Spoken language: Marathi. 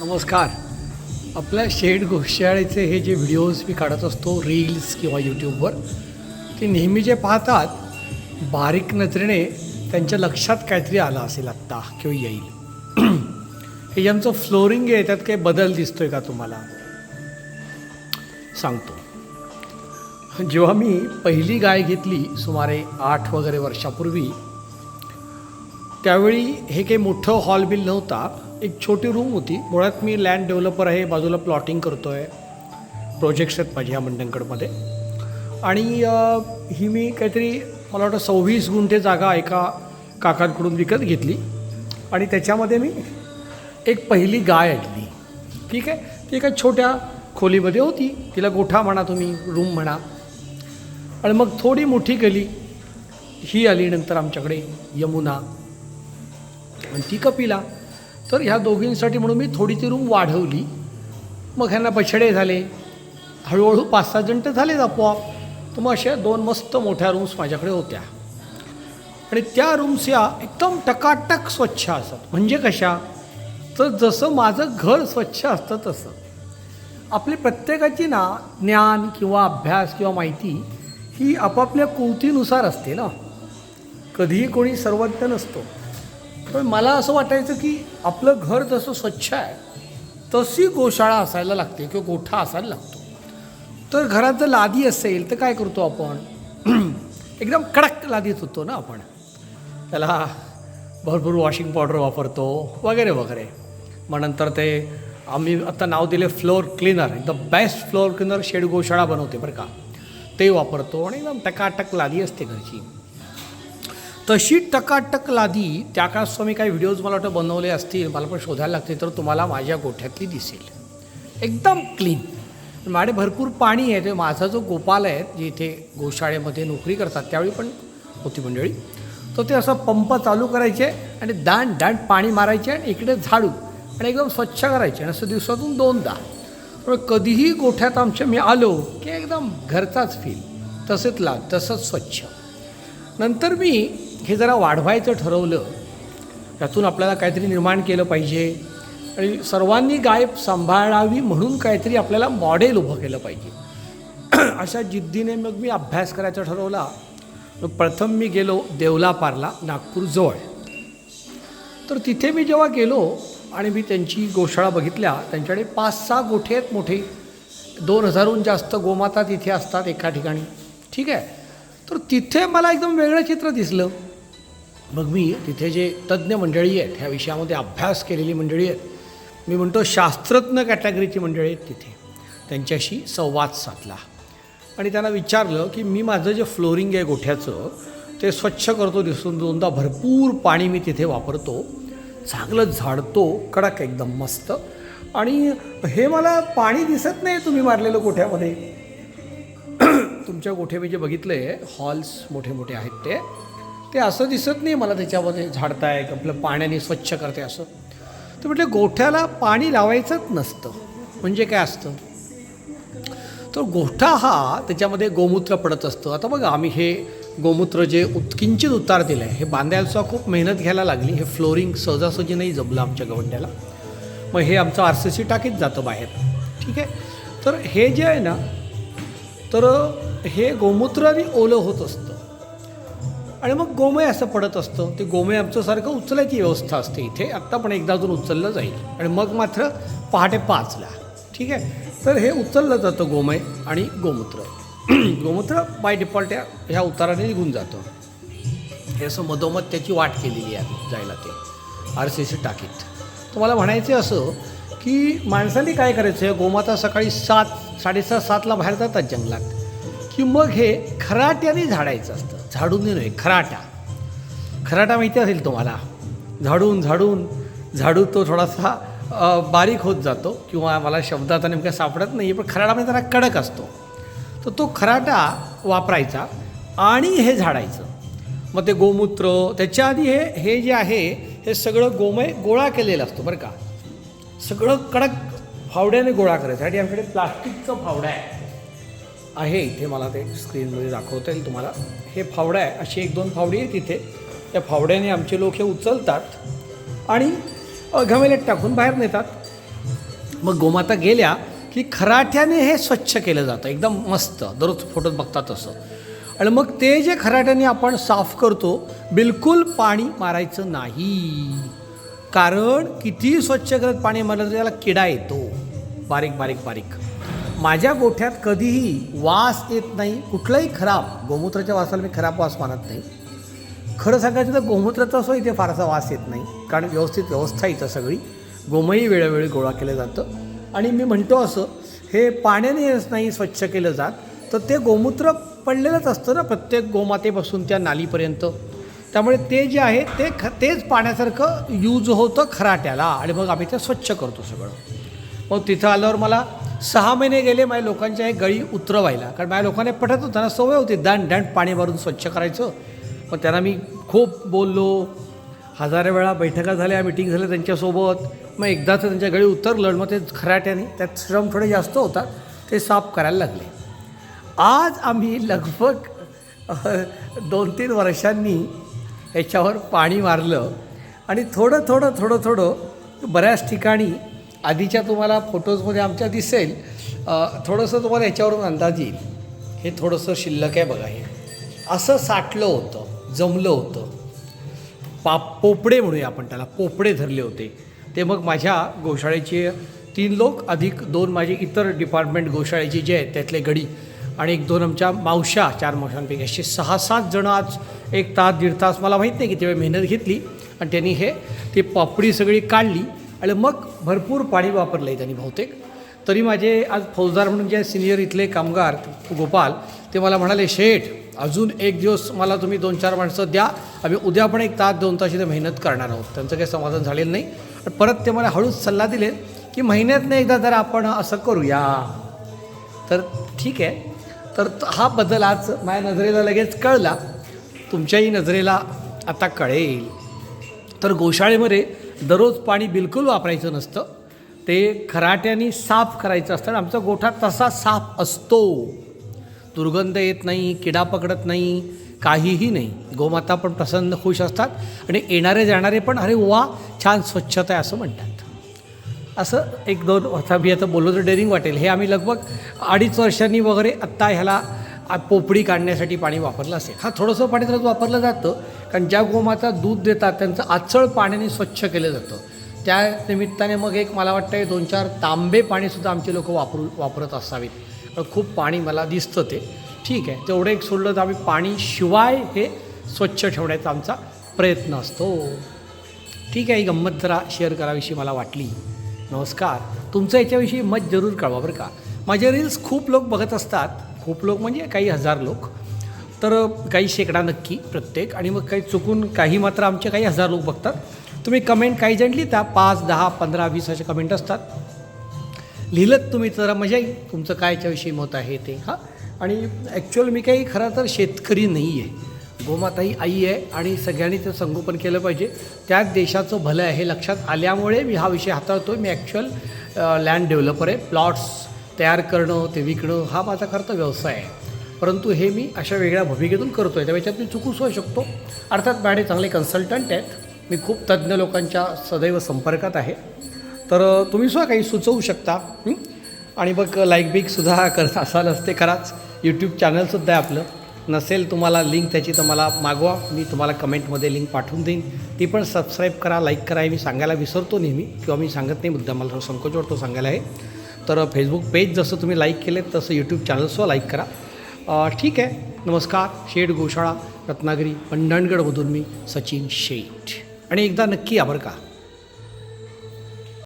नमस्कार. आपल्या शेड गोशाळेचे हे जे व्हिडिओज मी काढत असतो रील्स किंवा यूट्यूबवर ते नेहमी जे पाहतात बारीक नजरेने त्यांच्या लक्षात काहीतरी आलं असेल आत्ता किंवा येईल. हे ज्यांचं फ्लोरिंग आहे त्यात काही बदल दिसतोय का तुम्हाला? सांगतो. जेव्हा मी पहिली गाय घेतली सुमारे आठ वगैरे वर्षापूर्वी त्यावेळी हे काही मोठं हॉल बिल नव्हता. एक छोटी रूम होती. मुळात मी लँड डेव्हलपर आहे बाजूला प्लॉटिंग करतो आहे प्रोजेक्ट्स आहेत माझ्या मंडणकडमध्ये आणि ही मी काहीतरी मला वाटतं सव्वीस गुंठे जागा एका काकांकडून विकत घेतली. आणि त्याच्यामध्ये मी एक पहिली गाय ऐकली ठीक आहे? ती एका छोट्या खोलीमध्ये होती. तिला गोठा म्हणा तुम्ही रूम म्हणा. आणि मग थोडी मोठी गली ही आली नंतर आमच्याकडे यमुना. आणि ती कपिला. तर ह्या दोघींसाठी म्हणून मी थोडी ती रूम वाढवली. मग ह्यांना बछडे झाले. हळूहळू पाच सहा जण तर झालेच आपोआप. तर मग अशा दोन मस्त मोठ्या रूम्स माझ्याकडे होत्या. आणि त्या रूम्स या एकदम टकाटक स्वच्छ असतात. म्हणजे कशा? तर जसं माझं घर स्वच्छ असतं तसं. आपली प्रत्येकाची ना ज्ञान किंवा अभ्यास किंवा माहिती ही आपापल्या कुवतीनुसार असते ना. कधीही कोणी सर्वज्ञ नसतो. पण मला असं वाटायचं की आपलं घर जसं स्वच्छ आहे तशी गोशाळा असायला लागते किंवा गोठा असायला लागतो. तर घरात जर लादी असेल तर काय करतो आपण? एकदम कडक लादीत होतो ना आपण. त्याला भरपूर वॉशिंग पावडर वापरतो वगैरे वगैरे. मग नंतर ते आम्ही आता नाव दिले floor cleaner the best floor cleaner shed गोशाळा बनवते बरं का. ते वापरतो आणि एकदम टकाटक लादी असते घरची. तशी टकाटक लादी त्या काळात स्वामी काही व्हिडिओज मला वाटतं बनवले असतील मला पण शोधायला लागते तर तुम्हाला माझ्या गोठ्यातली दिसेल. एकदम क्लीन माझे भरपूर पाणी आहे ते माझा जो गोपाल आहे जे इथे गोशाळेमध्ये नोकरी करतात त्यावेळी पण होती मंडळी. तर ते असं पंप चालू करायचे आणि दांड दांड पाणी मारायचे आणि इकडे झाडू आणि एकदम स्वच्छ करायचे आणि असं दिवसातून दोनदा. पण कधीही गोठ्यात आमच्या मी आलो की एकदम घरचाच फील तसेच लाग तसंच स्वच्छ. नंतर मी हे जरा वाढवायचं ठरवलं यातून आपल्याला काहीतरी निर्माण केलं पाहिजे. आणि सर्वांनी गाय सांभाळावी म्हणून काहीतरी आपल्याला मॉडेल उभं केलं पाहिजे. अशा जिद्दीने मग मी अभ्यास करायचा ठरवला. मग प्रथम मी गेलो देवलापारला नागपूरजवळ तर तिथे मी जेव्हा गेलो आणि मी त्यांची गोशाळा बघितल्या त्यांच्याकडे पाच सहा गोठे आहेत मोठे. दोन हजारहून जास्त गोमाता तिथे असतात एका ठिकाणी. ठीक आहे? तर तिथे मला एकदम वेगळं चित्र दिसलं. मग मी तिथे जे तज्ज्ञ मंडळी आहेत ह्या विषयामध्ये अभ्यास केलेली मंडळी आहेत मी म्हणतो शास्त्रज्ञ कॅटेगरीची मंडळी आहेत तिथे. त्यांच्याशी संवाद साधला. आणि त्यांना विचारलं की मी माझं जे फ्लोरिंग आहे गोठ्याचं ते स्वच्छ करतो दिसून दोनदा भरपूर पाणी मी तिथे वापरतो. चांगलं झाडतो कडक एकदम मस्त. आणि हे मला पाणी दिसत नाही तुम्ही मारलेलं गोठ्यामध्ये. तुमच्या गोठे मी जे बघितलं आहे हॉल्स मोठे मोठे आहेत ते. ते असं दिसत नाही मला त्याच्यामध्ये झाडताय आपलं पाण्याने स्वच्छ करते असं. तर म्हटलं गोठ्याला पाणी लावायचंच नसतं. म्हणजे काय असतं? तर गोठा हा त्याच्यामध्ये गोमूत्र पडत असतं. आता बघा आम्ही हे गोमूत्र जे उत्किंचित उतार दिलं आहे हे बांधायला खूप मेहनत घ्यायला लागली. हे फ्लोरिंग सहजासहजी नाही जमलं आमच्या गवंड्याला. मग हे आमचं आर सी सी टाकीत जातं बाहेर. ठीक आहे? तर हे जे आहे ना तर हे गोमूत्राने ओलं होत असतं. आणि मग गोमय असं पडत असतं. ते गोमय आमचं सारखं उचलायची व्यवस्था असते इथे. आत्ता पण एकदा अजून उचललं जाईल. आणि मग मात्र पहाटे पाचला. ठीक आहे? तर हे उचललं जातं गोमय आणि गोमूत्र. गोमूत्र बाय डिफॉल्ट या ह्या उताराने निघून जातं. हे असं मधोमध त्याची वाट केलेली आहे जायला ते. आर सी सी टाकीत. तर मला म्हणायचं असं की माणसाने काय करायचं? आहे गोमाता सकाळी सात साडेसात सातला बाहेर जातात जंगलात. की मग हे खराट्याने झाडायचं असतं. झाडून नव्हे खराटा. खराटा माहिती असेल तुम्हाला? झाडून झाडून झाडू तो थोडासा बारीक होत जातो किंवा मला शब्द आता नेमका सापडत नाही पण खराटा म्हणजे जरा कडक असतो. तर तो खराटा वापरायचा आणि हे झाडायचं. मग ते गोमूत्र त्याच्या आधी हे हे जे आहे हे सगळं गोमय गोळा केलेलं असतं बरं का. सगळं कडक फावड्याने गोळा करायचं. आणि आमच्याकडे प्लास्टिकचं फावडा आहे. आहे इथे मला ते स्क्रीनमध्ये दाखवता येईल तुम्हाला. हे फावडा आहे. अशी एक दोन फावडी आहे तिथे. त्या फावड्याने आमचे लोक हे उचलतात आणि अ, घमेल्यात टाकून बाहेर नेतात. मग गोमाता गेल्या की खराठ्याने हे स्वच्छ केलं जातं. एकदम मस्त. दररोज फोटोत बघतात असं आणि मग ते जे खराट्याने आपण साफ करतो बिलकुल पाणी मारायचं नाही. कारण कितीही स्वच्छ करत पाणी मारलं तर त्याला किडा येतो. बारीक बारीक बारीक. माझ्या गोठ्यात कधीही वास येत नाही कुठलाही खराब गोमूत्राच्या वासाला मी खराब वास मानत नाही. खरं सांगायचं तर गोमूत्राचा असो इथे फारसा वास येत नाही कारण व्यवस्थित व्यवस्था इथं सगळी. गोमही वेळोवेळी गोळा केलं जातं. आणि मी म्हणतो असं हे पाण्यानेच नाही स्वच्छ केलं जात तर ते गोमूत्र पडलेलंच असतं ना प्रत्येक गोमातेपासून त्या नालीपर्यंत. त्यामुळे ते जे आहे ते ख तेच पाण्यासारखं यूज होतं खराट्याला. आणि मग आम्ही ते स्वच्छ करतो सगळं. मग तिथं आल्यावर मला सहा महिने गेले माझ्या लोकांच्या हे गळी उतरवायला. कारण माझ्या लोकांना पटत होतं ना सवय होती दांड दांड पाणी मारून स्वच्छ करायचं. मग त्यांना मी खूप बोललो. हजारे वेळा बैठका झाल्या मिटिंग झाल्या त्यांच्यासोबत. मग एकदाच त्यांच्या गळी उतरलं मग ते खराट्याने त्यात श्रम थोडे जास्त होतात ते साफ करायला लागले. आज आम्ही लगभग दोन तीन वर्षांनी याच्यावर पाणी मारलं. आणि थोडं थोडं थोडं थोडं बऱ्याच ठिकाणी आधीच्या तुम्हाला फोटोजमध्ये आमच्या दिसेल. थोडंसं तुम्हाला याच्यावरून अंदाज येईल. हे थोडंसं शिल्लक आहे बघा हे. असं साठलं होतं जमलं होतं. पाप पोपडे म्हणूया आपण त्याला. पोपडे धरले होते. ते मग माझ्या गोशाळेचे तीन लोक अधिक दोन माझे इतर डिपार्टमेंट गोशाळेचे जे आहेत त्यातले गडी आणि एक दोन आमच्या मावशा चार मावशांपैकी असे सहा सात जणं आज एक तास दीड तास मला माहीत नाही किती वेळ मेहनत घेतली आणि त्यांनी हे ती पापडी सगळी काढली. आणि मग भरपूर पाणी वापरलं आहे त्यांनी बहुतेक. तरी माझे आज फौजदार म्हणून जे सिनियर इथले कामगार गोपाल ते मला म्हणाले शेठ अजून एक दिवस मला तुम्ही दोन चार माणसं द्या. आम्ही उद्या पण एक तास दोन तास इथे मेहनत करणार आहोत. त्यांचं काही समाधान झालेलं नाही. परत ते मला हळूच सल्ला दिले की महिन्यातनं एकदा जर आपण असं करूया. तर ठीक आहे. तर हा बदल आज माझ्या नजरेला लगेच कळला. तुमच्याही नजरेला आता कळेल. तर गोशाळेमध्ये दररोज पाणी बिलकुल वापरायचं नसतं. ते खराट्याने साफ करायचं असतं. आणि आमचा गोठा तसा साफ असतो. दुर्गंध येत नाही किडा पकडत नाही काहीही नाही. गोमाता पण प्रसन्न खुश असतात आणि येणारे जाणारे पण अरे वा छान स्वच्छता आहे असं म्हणतात. असं एक दोन आता मी आता बोललो तर डेअरिंग वाटेल. हे आम्ही लगभग अडीच वर्षांनी वगैरे आत्ता ह्याला पोपडी काढण्यासाठी पाणी वापरलं असेल. हा थोडंसं पाणी तर वापरलं जातं कारण ज्या गोमाता दूध देतात त्यांचं आचळ पाण्याने स्वच्छ केलं जातं. त्या निमित्ताने मग एक मला वाटतं दोन चार तांबे पाणीसुद्धा आमचे लोक वापरू वापरत असावीत. खूप पाणी मला दिसतं ते. ठीक आहे तेवढं एक सोडलं तर आम्ही पाणी शिवाय हे स्वच्छ ठेवण्याचा आमचा प्रयत्न असतो. ठीक आहे ही गंमत जरा शेअर कराविषयी मला वाटली. नमस्कार. तुमचं याच्याविषयी मत जरूर कळवा बरं का. माझे रील्स खूप लोक बघत असतात खूप लोक म्हणजे काही हजार लोक. तर काही शेकडा नक्की प्रत्येक. आणि मग काही चुकून काही मात्र आमचे काही हजार लोक बघतात. तुम्ही कमेंट काही जण लिहिता पाच दहा पंधरा वीस असे कमेंट असतात. लिहिलं तुम्ही तर मजा येईल तुमचं काय याच्याविषयी मत आहे ते हां? आणि ॲक्च्युअल मी काही खरं तर शेतकरी नाही आहे गोमाता ही आई आहे आणि सगळ्यांनी ते संगोपन केलं पाहिजे. त्या देशाचं भलं आहे हे लक्षात आल्यामुळे मी हा विषय हाताळतो मी ॲक्च्युअल लँड डेव्हलपर आहे. प्लॉट्स तयार करणं ते विकणं हा माझा खरं तर व्यवसाय आहे. परंतु हे मी अशा वेगळ्या भूमिकेतून करतो आहे त्याच्यात मी चुकूच होऊ शकतो. अर्थात मॅडे चांगले कन्सल्टंट आहेत. मी खूप तज्ज्ञ लोकांच्या सदैव संपर्कात आहे. तर तुम्ही सुद्धा काही सुचवू शकता. आणि मग लाईक बिकसुद्धा करत असाल असते खराच. यूट्यूब चॅनलसुद्धा आहे आपलं. नसेल तुम्हाला लिंक त्याची तर मला मागवा. मी तुम्हाला कमेंटमध्ये लिंक पाठवून देईन. ती पण सबस्क्राईब करा लाईक करा हे मी सांगायला विसरतो नेहमी. किंवा मी सांगत नाही मुद्दा मला संकोच वाटतो सांगायला आहे तर फेसबुक पेज जसं तुम्ही लाईक केले तसं यूट्यूब चॅनलसुद्धा लाईक करा. ठीक आहे. नमस्कार. शेठ गोशाळा रत्नागिरी पंडणगडमधून मी सचिन शेठ. आणि एकदा नक्की आबर का.